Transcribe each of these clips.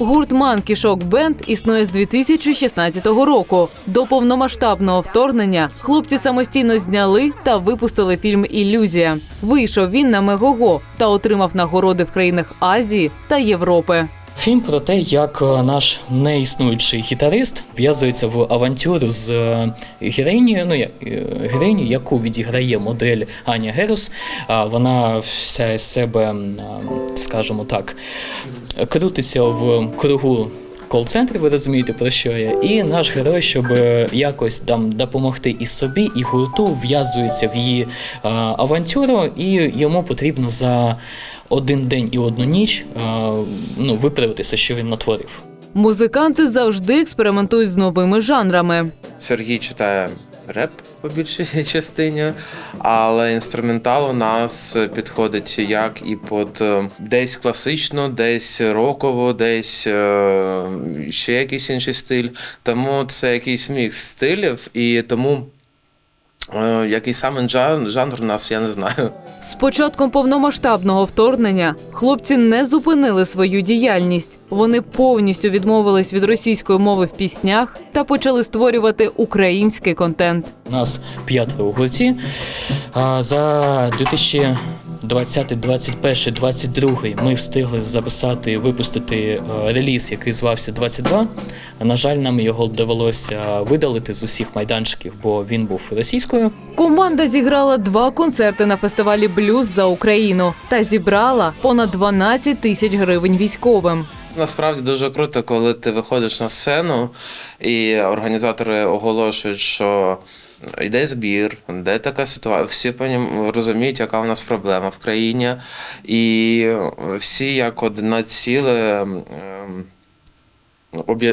Monkey Манкішок Бенд існує з 2016 року. До повномасштабного вторгнення хлопці самостійно зняли та випустили фільм Ілюзія. Вийшов він на Мегого та отримав нагороди в країнах Азії та Європи. Фільм про те, як е, наш неіснуючий гітарист в'язується в авантюру з е, героїнею, ну, е, героїнею, яку відіграє модель Аня Герус. Вона вся із себе, скажімо так, крутиться в кругу кол-центрів, ви розумієте, про що я. І наш герой, щоб е, якось там допомогти і собі, і гурту, в'язується в її а, авантюру, і йому потрібно за один день і одну ніч а, ну, виправитися, що він натворив. Музиканти завжди експериментують з новими жанрами. Сергій читає реп по більшій частині, але інструментал у нас підходить як і під е, десь класично, десь роково, десь е, ще якийсь інший стиль. Тому це якийсь мікс стилів, і тому який саме жан- жанр у нас, я не знаю. З початком повномасштабного вторгнення хлопці не зупинили свою діяльність. Вони повністю відмовились від російської мови в піснях та почали створювати український контент. У нас п'ятеро у за А за 2020, 21, 22 ми встигли записати, випустити е, реліз, який звався 22. На жаль, нам його довелося видалити з усіх майданчиків, бо він був російською. Команда зіграла два концерти на фестивалі Блюз за Україну та зібрала понад 12 тисяч гривень військовим. Насправді дуже круто, коли ти виходиш на сцену і організатори оголошують, що йде збір, де така ситуація. Всі розуміють, яка у нас проблема в країні, і всі як одне ціле. ем,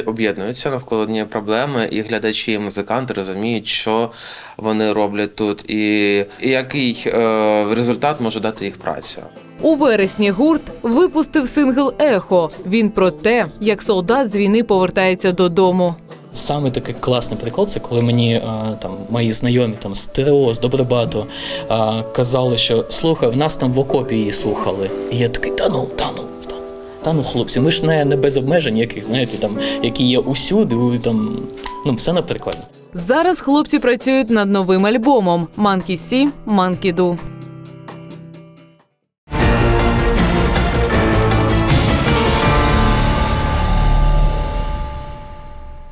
Об'єднуються навколо однієї проблеми, і глядачі, і музиканти розуміють, що вони роблять тут, і, і який е, результат може дати їх праця. У вересні гурт випустив сингл Ехо. Він про те, як солдат з війни повертається додому. Саме такий класний прикол, це коли мені е, там мої знайомі там з ТРО, з Добробату е, казали, що слухай, в нас там в окопі її слухали. І я такий, та ну, та ну, та, ну, хлопці, ми ж не, не без обмежень, яких знаєте, там, які є усюди, там, ну все не прикольно. Зараз хлопці працюють над новим альбомом Monkey See, Monkey Do.